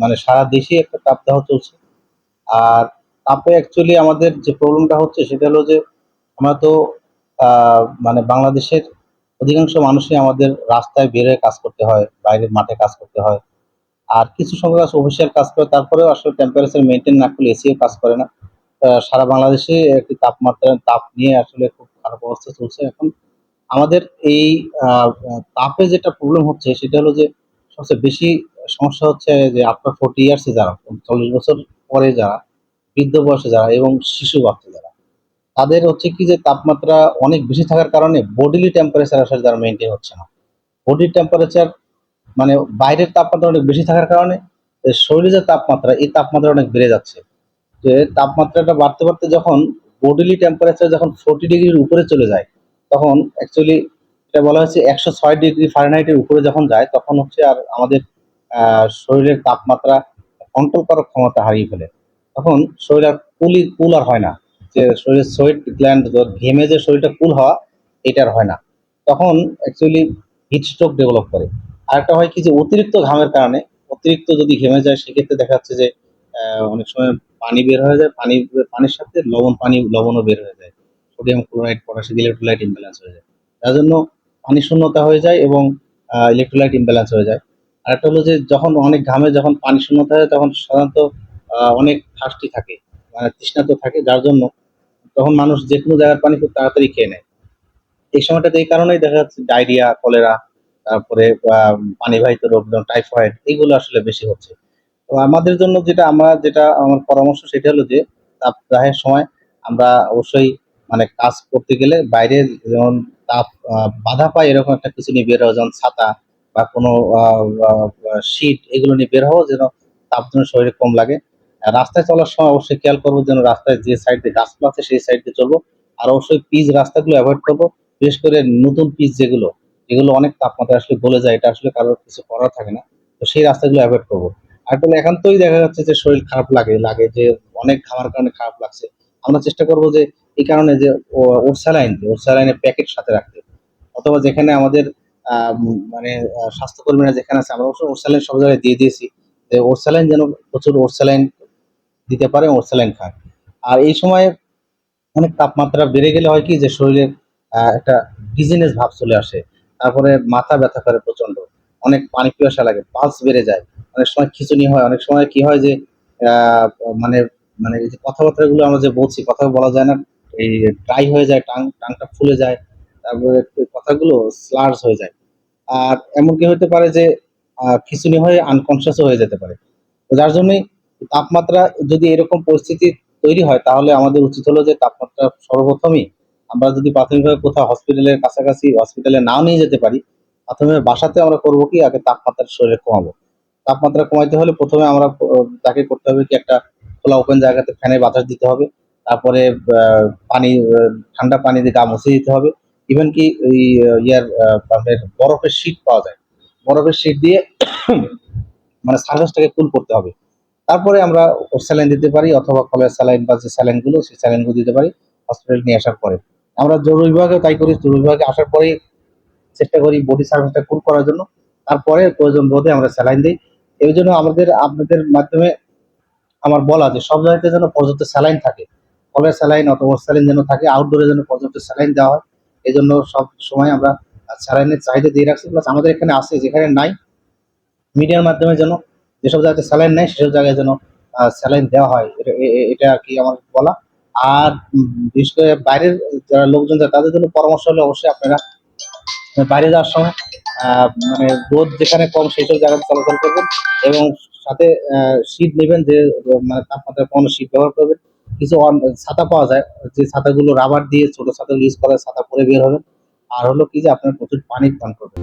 মানে সারা দেশে একটা তাপদাহ চলছে। আর তাপে অ্যাকচুয়ালি আমাদের যে প্রবলেমটা হচ্ছে সেটা হলো যে, আমরা তো মানে বাংলাদেশের অধিকাংশ মানুষই আমাদের রাস্তায় বের হয়ে কাজ করতে হয়, বাইরের মাঠে কাজ করতে হয়। আর কিছু সংখ্যক আছে অফিসিয়াল কাজ করে, তারপরেও আসলে টেম্পারেচার মেনটেন না করলে এসিও কাজ করে না। সারা বাংলাদেশে একটি তাপমাত্রা, তাপ নিয়ে আসলে খুব খারাপ অবস্থা চলছে। এখন আমাদের এই তাপে যেটা প্রবলেম হচ্ছে সেটা হলো যে, সবচেয়ে বেশি সমস্যা হচ্ছে যে আফটার ফোর্টি ইয়ার্সে যারা, চল্লিশ বছর পরে যারা, বৃদ্ধ বয়সে যারা এবং শিশু বাচ্চা যারা, তাদের হচ্ছে কি যে তাপমাত্রা অনেক বেশি থাকার কারণে বডিলি টেম্পারেচার আসলে তারা মেনটেন হচ্ছে না। বডির টেম্পারেচার মানে বাইরের তাপমাত্রা অনেক বেশি থাকার কারণে শরীরে যে তাপমাত্রা, এই তাপমাত্রা অনেক বেড়ে যাচ্ছে। যে তাপমাত্রাটা বাড়তে বাড়তে যখন বডিলি টেম্পারেচার যখন ফোর্টি ডিগ্রির উপরে চলে যায়, তখন অ্যাকচুয়ালি এটা বলা হচ্ছে একশো ছয় ডিগ্রি ফারেনহাইটের উপরে যখন যায়, তখন হচ্ছে আর আমাদের শরীরের তাপমাত্রা কন্ট্রোল করার ক্ষমতা হারিয়ে ফেলে। তখন শরীর আর কুলি, কুল আর হয় না। যে শরীরের সোয়েট গ্ল্যান্ড ঘেমে যে শরীরটা কুল হওয়া, এটা আর হয় না। তখন অ্যাকচুয়ালি হিট স্ট্রোক ডেভেলপ করে। আরেকটা হয় কি যে অতিরিক্ত ঘামের কারণে, অতিরিক্ত যদি ঘেমে যায়, সেক্ষেত্রে দেখা যাচ্ছে যে অনেক সময় পানি বের হয়ে যায়, পানি, পানির সাথে লবণ, পানি, লবণও বের হয়ে যায়। Sodium chloride potassium electrolyte imbalance হয়ে যায়। যার জন্য পানি শূন্যতা হয়ে যায় এবং ইলেকট্রোলাইট ইমব্যালেন্স হয়ে যায়। আর একটা হলো যে যখন অনেক ঘামে যখন পানি শূন্যতা হয়, তখন সাধারণত অনেক থার্স্টি থাকে মানে তৃষ্ণার্ত থাকে, যার জন্য তখন মানুষ যে কোনো জায়গার পানি খুব তাড়াতাড়ি খেয়ে নেয়। এই সময়টাতে এই কারণেই দেখা যাচ্ছে ডায়রিয়া, কলেরা, তারপরে পানিবাহিত রোগ, যেমন টাইফয়েড, এইগুলো আসলে বেশি হচ্ছে। তো আমাদের জন্য যেটা, আমরা যেটা, আমার পরামর্শ সেটা হলো যে তাপদাহের সময় আমরা অবশ্যই মানে কাজ করতে গেলে বাইরে যেমন তাপ বাধা পায় এরকম একটা কিছু নিয়ে বের যেমন ছাতা বা কোনো শীট এগুলো নিয়ে বের হওয়া যেন তাপ যেন শরীরে কম লাগে। রাস্তায় চলার সময় অবশ্যই খেয়াল করব যেন রাস্তায় যে সাইড দিয়ে গাছপালা আছে সেই সাইড দিয়ে চলবো। আর অবশ্যই পিচ রাস্তাগুলো অ্যাভয়েড করব। বিশেষ করে নতুন পিচ যেগুলো, এগুলো অনেক তাপমাত্রা আসলে গলে যায়, এটা আসলে কারোর কিছু করার থাকে না। তো সেই রাস্তাগুলো অ্যাভয়েড করব। আর তাহলে একান্তই দেখা যাচ্ছে যে শরীর খারাপ লাগে লাগে যে অনেক খামার কারণে খারাপ লাগছে। আমরা চেষ্টা করব যে এই কারণে যে ওর স্যালাইন ওর স্যালাইনের প্যাকেট সাথে রাখতে। অথবা যেখানে আমাদের মানে স্বাস্থ্যকর্মীরা যেখানে আছে, আমরা অবশ্য ওর স্যালাইন সব জায়গায় দিয়ে দিয়েছি। যে ওর স্যালাইন যেন প্রচুর ওর স্যালাইন দিতে পারে, ওর স্যালাইন খায় আর এই সময় অনেক তাপমাত্রা বেড়ে গেলে হয় কি, যে শরীরের একটা ডিজিনেস ভাব চলে আসে। তারপরে মাথা ব্যথা করে প্রচণ্ড অনেক পানি পিয়াসা লাগে পালস বেড়ে যায়। অনেক সময় খিচুনি হয়, অনেক সময় কি হয় যে মানে মানে এই যে কথাবার্তাগুলো আমরা যে বলছি কথা বলা যায় না, এই ড্রাই হয়ে যায়, টাং, টাংটা ফুলে যায়। তারপরে একটু কথাগুলো স্লার্স হয়ে যায়। আর এমনকি হতে পারে যে খিচুনি হয়ে আনকনসিয়াসও হয়ে যেতে পারে। যার জন্যই তাপমাত্রা যদি এরকম পরিস্থিতি তৈরি হয়, তাহলে আমাদের উচিত হলো যে তাপমাত্রা সর্বপ্রথমই আমরা যদি প্রাথমিকভাবে কোথাও হসপিটালের কাছাকাছি হসপিটালে নাও নিয়ে যেতে পারি প্রথমে বাসাতে আমরা করব কি? আগে তাপমাত্রা শরীরে কমাবো। তাপমাত্রা কমাইতে হলে প্রথমে আমরা তাকে করতে হবে কি? একটা খোলা ওপেন জায়গাতে ফ্যানে বাতাস দিতে হবে। তারপরে পানি ঠান্ডা পানি দিয়ে গা মুছে দিতে হবে। ইভেন কি ওই ইয়ার আপনার বরফের শীট পাওয়া যায়। বরফের শীট দিয়ে মানে সার্ভিসটাকে কুল করতে হবে। তারপরে আমরা স্যালাইন দিতে পারি, অথবা কলের স্যালাইন বা যে স্যালাইনগুলো সেই স্যালাইনগুলো দিতে পারি হসপিটাল নিয়ে আসার পরে। আমরা জরুরি বিভাগে তাই করি জরুরি বিভাগে আসার পরেই চেষ্টা করি বডি সার্ভিসটা কুল করার জন্য। তারপরে প্রয়োজন বোধে আমরা স্যালাইন দিই। এই জন্য আমাদের, আপনাদের মাধ্যমে আমার বলা যে সব জায়গাতে যেন পর্যাপ্ত স্যালাইন থাকে। কলের স্যালাইন অথবা স্যালাইন যেন থাকে আউটডোরে যেন পর্যাপ্ত স্যালাইন দেওয়া হয়। এই জন্য সব সময় আমরা স্যালাইনের চাহিদা দিয়ে রাখছি। প্লাস আমাদের এখানে আছে, যেখানে নাই, মিডিয়ার মাধ্যমে যেন যেসব জায়গাতে স্যালাইন নেয় সেসব জায়গায় যেন স্যালাইন দেওয়া হয়। এটা আর কি আমার বলা। আর বিশেষ করে বাইরের যারা লোকজন যায় তাদের জন্য পরামর্শ হলে অবশ্যই আপনারা বাইরে যাওয়ার সময় মানে রোদ যেখানে কম সেই সব জায়গাতে চলাচল করবেন এবং সাথে শীত নেবেন যে মানে তাপমাত্রা কম শীত ব্যবহার করবেন। কিছু ছাতা পাওয়া যায়, যে ছাতাগুলো রাবার দিয়ে ছোট ছাতাগুলো ইউজ করা ছাতা পরে বের হবেন আর হলো কি যে আপনার প্রচুর পানি পান করবেন